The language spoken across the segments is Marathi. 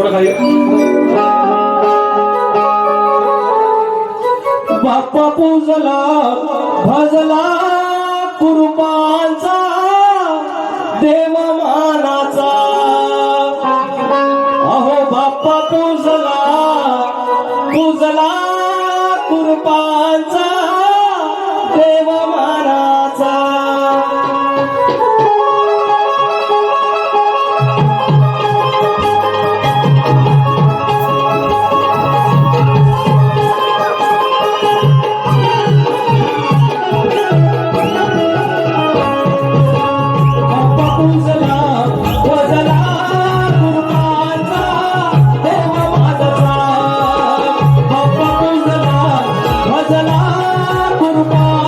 थोडं खाली. बाप्पा पूजला भजला कुरुपांचा देव मानाचा अहो बाप्पा पूजला पूजला कुरुपांचा देव Kumar.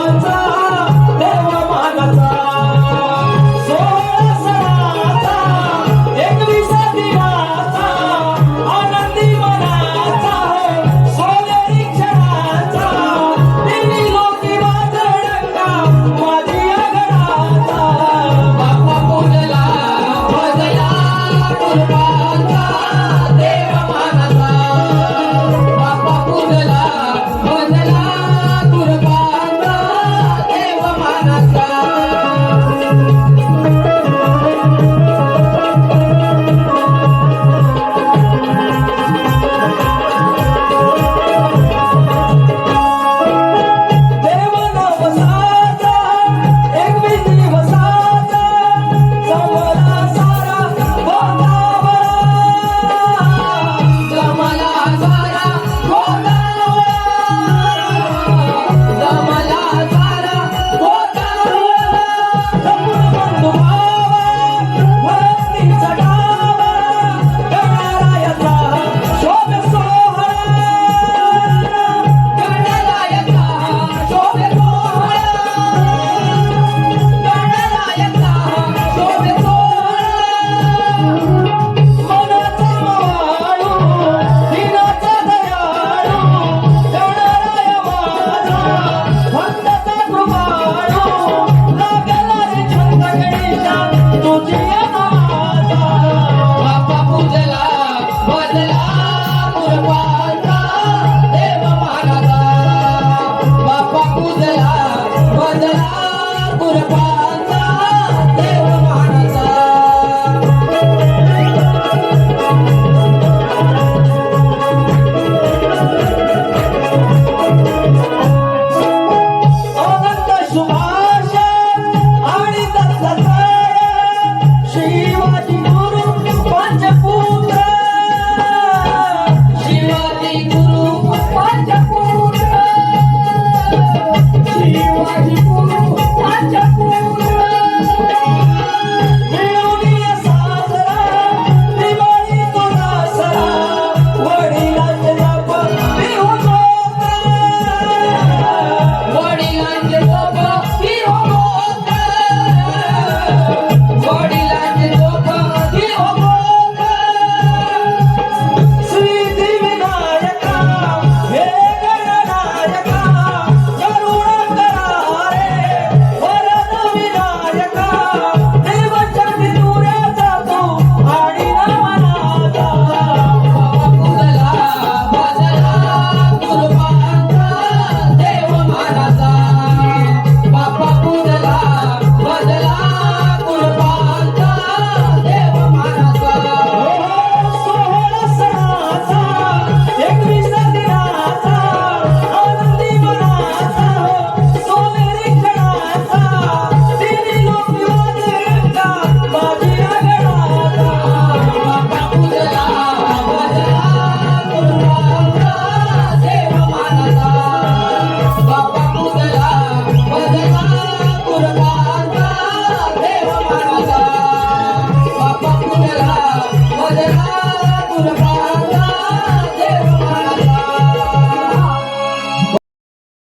What about